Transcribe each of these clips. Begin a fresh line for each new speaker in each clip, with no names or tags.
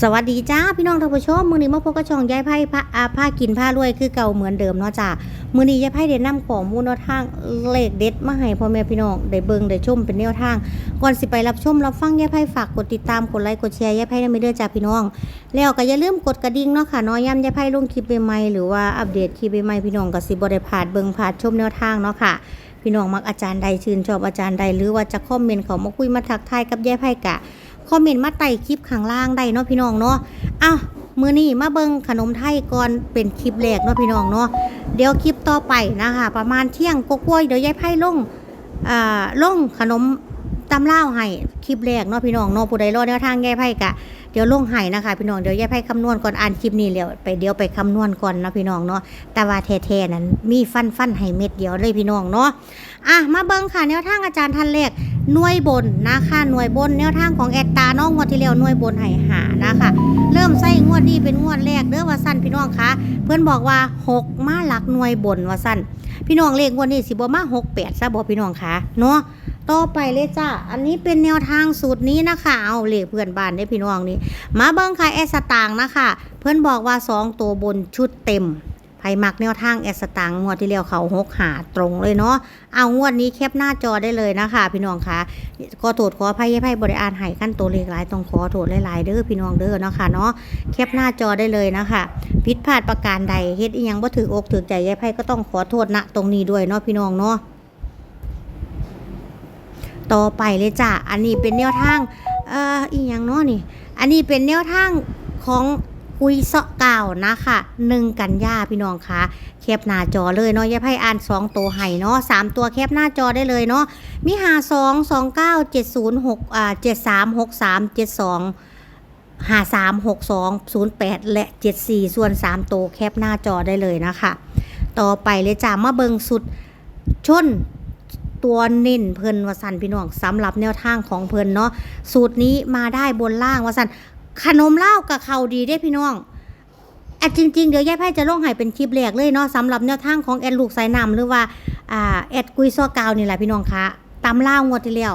สวัสดีจ้าพี่น้องท่านผู้ชมมือนี้มาพบกับช่องยายไพ่พาอาผ้ากินผ้ารวยคือเก่าเหมือนเดิมเนาะจ้ามือนี้ยายไพ่ได้นำข้อมูลนทางเลขเด็ดมาให้พ่อแม่พี่น้องได้เบิ่งได้ชมเป็นแนวทาง ก่อนสิไปรับชมรับฟังยายไพ่ฝากกดติดตามกดไลค์กดแชร์ยายไพ่นำไปเด้อจ้าพี่น้อง แล้วก็อย่าลืมกดกระดิ่งเนาะค่ะนาะย้ำยายไพ่ลงคลิปใหม่หรือว่าอัปเดตคลิปใหม่พี่น้องก็สิบ่ได้พลาดเบิ่งพลาดชมแนวทางเนาะค่ะพี่น้องมักอาจารย์ใดชื่นชอบอาจารย์ใดหรือว่าจะคอมเมนต์เขามาคุยมาทักทายกับยายไพ่กะ คอมเมนต์มาใต้คลิปข้างล่างได้เนาะพี่น้องเนาะอ้าวมือนี้มาเบิงขนมไทยก่อนเป็นคลิปแรกเนาะพี่น้องเนาะเดี๋ยวคลิปต่อไปนะคะ ประมาณเที่ยงกล้วยเดี๋ยวยายไพ่ลงอ่าลงขนมตำเล่าให้คลิปแรกเนาะพี่น้องเนาะผู้ใดรอแนวทางยายไพ่กะ เดี๋ยวลงให้นะคะ พี่น้องเดี๋ยวแยายไพ่คำนวณก่อนอ่านคลิปนี้เดี๋ยวไปเดี๋ยวไปคำนวณก่อนนะพี่น้องเนาะแต่ว่าแท้ๆนั้นมีฟันฟันให้เม็ดเดียวเลยพี่น้องเนาะอะมาเบิ่งค่ะแนวทางอาจารย์ท่านแรกหน่วยบนนะคะหน่วยบนแนวทางของแอดตาน้องงวดที่แล้วหน่วยบนให้หานะคะ เริ่มใส่งวดนี้เป็นงวดแรกเด้อว่าสั้นพี่น้องคะเพื่อนบอกว่า 6 มาหลักหน่วยบนว่าสั้นพี่น้องเลขงวดนี้สิบ่มา6 8ซะบ่พี่น้องคะเนาะ ต่อไปเลยจ้าอันนี้เป็นแนวทางสูตรนี้นะคะ เอาเลขเพื่อนบ้านได้พี่น้องนี่ มาเบิ่งค่ะแอสตางนะคะ เพื่อนบอกว่า2ตัวบนชุดเต็มไผมักแนวทางแอสตางงวดที่แล้วเขาหกหาตรงเลยเนาะ เอางวดนี้แคปหน้าจอได้เลยนะคะ พี่น้องคะขอโทษขออภัยให้ไพ่บริอานให้ขั้นตัวเลขหลายต้องขอโทษหลายๆเด้อพี่น้องเด้อเนาะค่ะเนาะแคปหน้าจอได้เลยนะคะผิดพลาดประการใดเฮ็ดอีหยังบ่ถืออกถือใจยายไพ่ก็ต้องขอโทษณตรงนี้ด้วยเนาะพี่น้องเนาะ ต่อไปเลยจ้ะ อันนี้เป็นแนวทาง เอ่อ อีหยังเนาะนี่ อันนี้เป็นแนวทางของคุยเสาะเก่านะคะหนึ่งกันยาพี่น้องคะแคปหน้าจอเลยเนาะอย่าให้อ่าน2ตัวให้เนาะ3ตัวแคปหน้าจอได้เลยเนาะมีหา2 2 9 7 0 6อ่า7 3 6 3 7 2 5 3 6 2 0 8และ74ส่วน3ตัวแคปหน้าจอได้เลยนะคะ ต่อไปเลยจ้ามาเบิงสุดชน ตัวเน้นเพิ่นวาสันพี่น้องสำหรับแนวทางของเพิ่นเนาะสูตรนี้มาได้บนล่างวาสันขนมเหล้ากับเขาดีได้พี่น้องแอดจริงๆ เดี๋ยวยายไพ่จะลงให้เป็นคลิปแรกเลยเนาะสำหรับแนวทางของแอดลูกสายนำหรือว่าอ่าแอดกุยซอกาวนี่แหละพี่น้องคะตำล่างวดที่แล้ว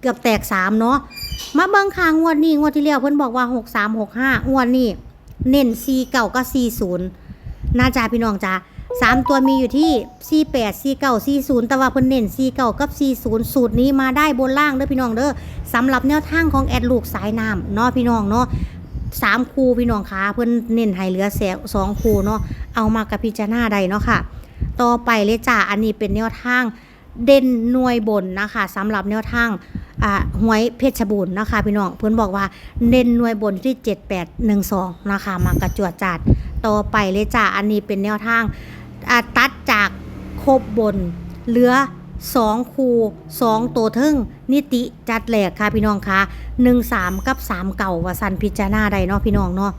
เกือบแตกสามเนาะมาเบิ่งคางงวดนี้งวดที่แล้วเพิ่นบอกว่าหกสามหกห้างวดนี้เน้นซีเก่าก็ซีศูนย์น่าจะพี่น้องจ้า สามตัวมีอยู่ที่ซีแปดซีเก่าซีศูนย์แต่ว่าเพิ่นเน้นซีเก่ากับซีศูนย์สูตรนี้มาได้บนล่างเด้อพี่น้องเด้อสำหรับแนวทางของแอดลูกสายน้ำเนาะพี่น้องเนาะสามคูพี่น้องคะเพื่อนเน้นให้เหลือแสสองคูเนาะเอามากับพิจารณาใดเนาะค่ะ ต่อไปเลยจ้าอันนี้เป็นแนวทางเด่นหน่วยบนนะคะสำหรับแนวทางอ่าหวยเพชรบูรณ์นะคะ พี่น้องเพื่อนบอกว่าเด่นหน่วยบนที่ 7812 นะคะ มากระจวดจัดต่อไปเลยจ้าอันนี้เป็นแนวทางอ่า ตัดจากครบบน เหลือสองคูสองตัวทึ่งนิติจัดแหลกค่ะพี่น้องคะหนึ่งสามกับสามเก่าว่าสันพิจารณาใดเนาะพี่น้องเนาะ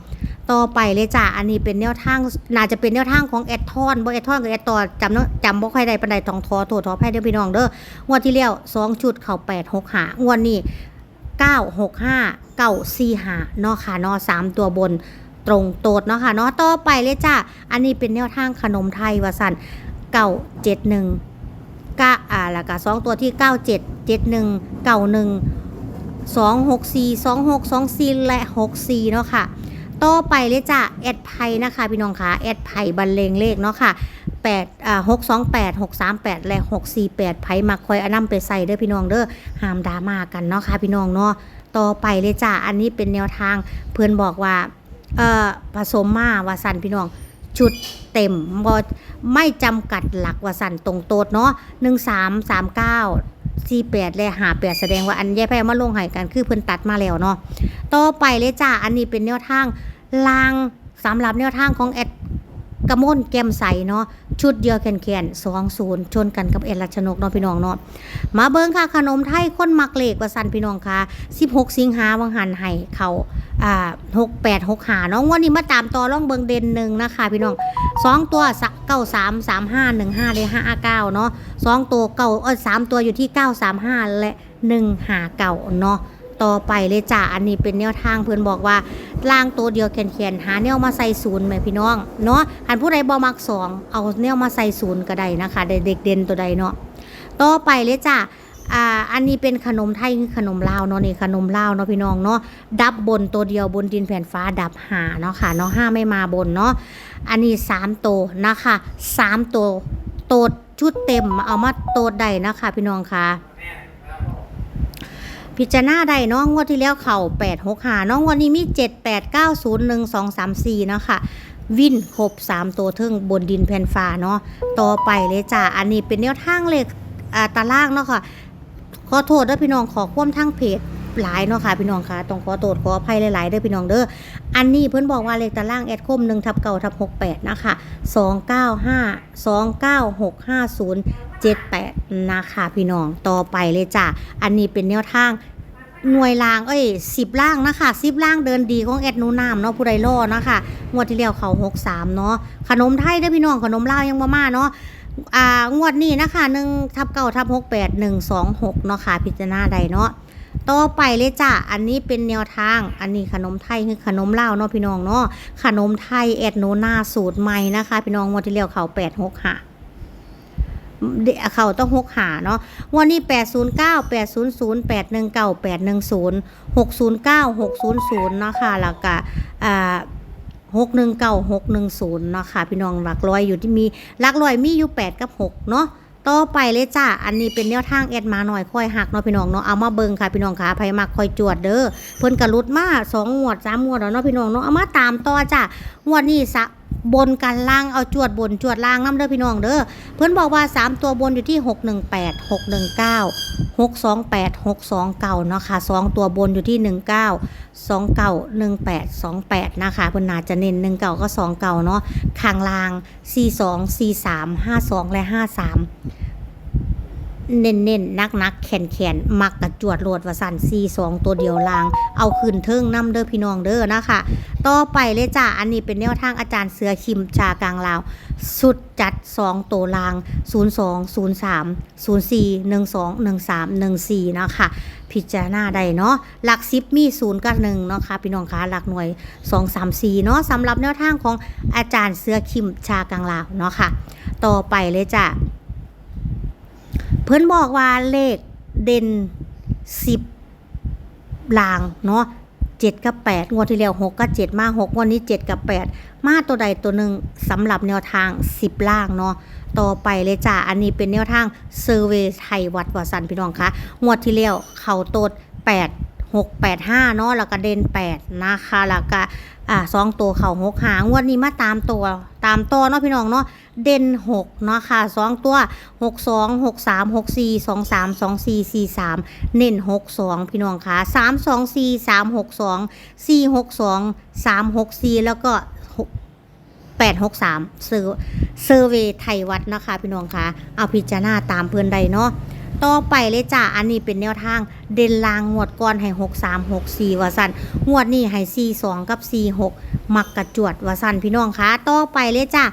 ต่อไปเลยจ้ะอันนี้เป็นแนวทางน่าจะเป็นแนวทางของแอดทอนบ่แอดทอนกับแอดต่อจำเนาะจำบ่ค่อยได้ปานใดทองทอโถทอแพ้เด้อพี่น้องเด้องวดที่แล้วสองชุดเข่าแปดหกหางวดนี้เก้าหกห้าเก้าสี่หาเนาะค่ะเนาะสามตัวบน ตรงโตดเนาะค่ะเนาะต่อไปเลยจ้ะอันนี้เป็นแนวทางขนมไทยว่าสันเก้าเจ็ดหนึ่งก้าอ่าแล้วก็สองตัวที่เก้าเจ็ดเจ็ดหนึ่งเก้าหนึ่ง2 6 4 2 6 2 4และ6 4เนาะค่ะต่อไปเลยจ้ะแอดไพนะคะพี่น้องคะแอดไพบรรเลงเลขเนาะค่ะ8อ่า6 2 8 6 3 8 และ 6 4 8ไพมาคอยอานำไปใส่เด้อพี่น้องเด้อห้ามดราม่ากันเนาะค่ะพี่น้องเนาะต่อไปเลยจ้ะอันนี้เป็นแนวทางเพื่อนบอกว่า เอ่อผสมมาวาสันพี่น้องชุดเต็มบอไม่จำกัดหลักวาสันตรงโตดเนาะหนึ่งสามสามเก้าสี่แปดและหาแปดแสดงว่าอันแย่แพ้มาลงหายกันคือเพิ่นตัดมาแล้วเนาะต่อไปเลยจ้าอันนี้เป็นแนวทางลางสำหรับแนวทางของแอด กระมนแก้มใสเนาะชุดเดียวแขนๆสองศูนย์ชนกันกับเอ็ดรัชนกเนาะพี่น้องเนาะมาเบิ้งค่ะขนมไทยคนมักเลขว่าสันพี่น้องค่ะ 16 สิงหาวังหันให้เขาอ่า6 8 6หกหานาะงวันนี้มาตามต่อร่องเบิงเด่นหนึ่งนะคะ พี่น้องสองตัวเก้าสามสามห้าหนึ่งห้าเลยห้าเก้าเนาะสองตัวเก่าเออสามตัวอยู่ที่935และ1หาเก่าเนาะ ต่อไปเลยจ้าอันนี้เป็นแนวทางเพื่อนบอกว่าล่างตัวเดียวแขนๆหาแนวมาใส่ศูนย์ไหมพี่น้องเนาะอันผู้ใดบอมักสองเอาแนวมาใส่ศูนย์ก็ได้นะคะเด็กเด่นตัวใดเนาะต่อไปเลยจ้าอ่าอันนี้เป็นขนมไทยคือขนมลาวเนาะนี่ขนมลาวเนาะพี่น้องเนาะดับบนตัวเดียวบนดินแผ่นฟ้าดับหาเนาะค่ะเนาะห้าไม่มาบนเนาะอันนี้สามตัวนะคะสามตัวโตดชุดเต็มเอามาโตดได้นะคะพี่น้องค่ะ พิจารณาได้เนาะงวดที่แล้วเข่า8 6หาเนาะงวดนี้มี 7 8 9 0 1 2 3 4เนาะค่ะวินครบ3 ตัวทึ่งบนดินแผ่นฟ้าเนาะต่อไปเลยจ้าอันนี้เป็นแนวทางเลขอ่าตารางเนาะค่ะขอโทษด้อพี่น้องขอความทั้งเพจหลายเนาะค่ะพี่น้องค่ะต้องขอโทษขออภัยหลายๆเด้อพี่น้องเด้ออันนี้เพิ่นบอกว่าเลขตารางแอดคม1ทับเก่าทับ68นะคะ295 29650 78 นะคะพี่น้องต่อไปเลยจ้ะ อันนี้เป็นแนวทางหน่วยล่าง เอ้ย10ล่างนะคะ10ล่างเดินดีของแอดนูน้ำเนาะผู้ใดรอเนาะค่ะงวดที่แล้วเขา63เนาะขนมไทยเด้พี่น้องขนมลาวยังบ่มาเนาะอ่างวดนี้นะคะหนึ่งทับเก้าทับหกแปดหนึ่งสองหกเนาะค่ะพิจารณาใดเนาะต่อไปเลยจ้ะ อันนี้เป็นแนวทาง อันนี้ขนมไทยคือขนมลาวเนาะพี่น้องเนาะขนมไทยแอดโนนาสูตรใหม่นะคะ พี่น้องงวดที่แล้วเขาแปดหกหาเดะ เขาต้องหกหาเนาะวันนี้แปดศูนย์เก้าแปดศูนย์ศูนย์แปดหนึ่งเก้าแปดหนึ่งศูนย์หกศูนย์เก้าหกศูนย์ศูนย์เนาะค่ะแล้วก็อ่าหกหนึ่งเก้าหกหนึ่งศูนย์เนาะค่ะ พี่น้องหลักร้อยอยู่ที่มีหลักร้อยมีอยู่แปดกับหกเนาะต่อไปเลยจ้า อันนี้เป็นแนวทางแอดมาหน่อยค่อยหักเนาะพี่น้องเนาะ เอามาเบิ่งค่ะพี่น้องค่ะไผมักค่อยจวดเด้อ เพิ่นกระลุดมาสองงวดสามงวดแล้วเนาะพี่น้องเนาะ เอามาตามต่อจ้างวดนี้สะ บนกันล่างเอาจวดบนจวดล่างน้ำเด้อพี่น้องเด้อเพื่อนบอกว่าสามตัวบนอยู่ที่หกหนึ่งแปดหกหนึ่งเก้าหกสองแปดหกสองเก้าเนาะค่ะสองตัวบนอยู่ที่หนึ่งเก้าสองเก่าหนึ่งแปดสองแปดนะคะเพิ่นน่าจะเน้นหนึ่งเก่าก็สองเก่าเนาะข้างล่างสี่สองสี่สามห้าสองและห้าสาม เน้นเน้นนักนักๆแขนแขนมักกระจวดโหลดวสันสี่สองตัวเดียวลาง เอาคืนเทิงน้ำเด้อพี่น้องเด้อนะคะ ต่อไปเลยจ้าอันนี้เป็นแนวทางอาจารย์เสือคิมชากลางลาว สุดจัดสองตัวลาง 02 03 04 12 13 14 นะคะ พิจารณาได้เนาะหลักซิปมี0กับ1เนาะค่ะพี่น้องคะหลักหน่วย 2 3 4 เนาะสำหรับแนวทางของอาจารย์เสือคิมชากลางลาวเนาะค่ะ ต่อไปเลยจ้ะ เพื่อนบอกว่าเลขเด่น10ลางเนาะ7กับ8งวดที่แล้ว6กับ7มา6งวันนี้7กับ8มาตัวใดตัวหนึ่งสำหรับแนวทาง10ล่างเนาะต่อไปเลยจ้าอันนี้เป็นแนวทางเซอร์เวย์ไทยวัดวสันพี่น้องคะงวดที่แล้วเขาโตด 8 6 8 5เนาะแล้วก็เด่น8นะคะแล้วก็อ่าสองตัวเขาหกหางวดนี้มาตามตัวตามตัวเนาะพี่น้องเนาะเด่น6เนาะค่ะสองตัว6 2 6 3 6 4 2 3 2 4 4 3เน้น6 2พี่น้องค่ะ3 2 4 3 6 2 4 6 2 3 6 4แล้วก็6 8 6 3เซอร์เซอร์เวไทยวัดนะคะพี่น้องคะเอาพิจารณาตามเพื่อนใดเนาะ ต่อไปเลยจ้ะอันนี้เป็นแนวทาง เด่นลางงวดก่อนให้6 3 6 4ว่าสันงวดนี้ให้4 2กับ4 6มักกระจวดวาสันพี่น้องคะต่อไปเลยจ้ะ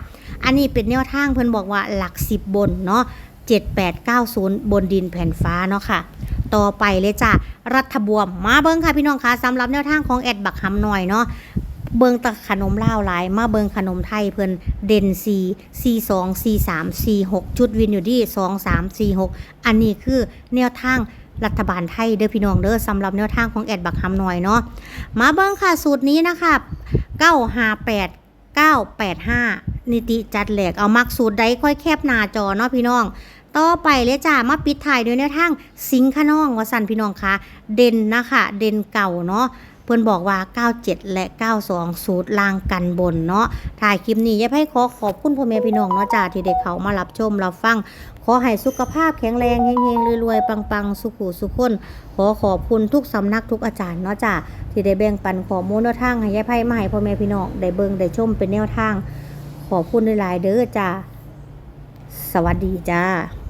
อันนี้เป็นแนวทางเพิ่นบอกว่าหลักสิบบนเนาะ7890บนดินแผ่นฟ้าเนาะค่ะต่อไปเลยจ้ะรัฐบวมมาเบิ่งค่ะพี่น้องคะสำหรับแนวทางของแอดบักหำหน่อยเนาะ เบิงตะขนมลาหลาย มาเบิงขนมไทยเพิ่นเด่น4 4 2 4 3 4 6ชุดวินอยู่ที่2 3 4 6อันนี้คือแนวทางรัฐบาลไทยเด้อพี่น้องเด้อสำหรับแนวทางของแอดบักหำหน่อยเนาะมาเบิงค่ะสูตรนี้นะคะ958 985นิติจัดแหลกเอามักสูตรใดค่อยแคบหน้าจอเนาะพี่น้อง ต่อไปเลยจ้ามาปิดท้ายด้วยแนวทางสิงค์ขนองวสันพี่น้องคะเด่นนะคะเด่นเก่าเนาะ เพื่อนบอกว่า 97 และ 92 สูตรลางกันบนเนาะถ่ายคลิปนี้ยายไพ่ขอขอบคุณพ่อแม่พี่น้องเนาะจ้าที่เด็กเขามารับชมรับฟัง ขอให้สุขภาพแข็งแรงเฮงๆรวยๆปังๆ สุขุสุขคนขอขอบคุณทุกสำนักทุกอาจารย์เนาะจ้าที่ได้แบ่งปันข้อมูลแนวทางให้ยายไพ่มาให้พ่อแม่พี่น้องได้เบิ่งได้ชมเป็นแนวทาง ขอบคุณหลายๆเด้อจ้าสวัสดีจ้า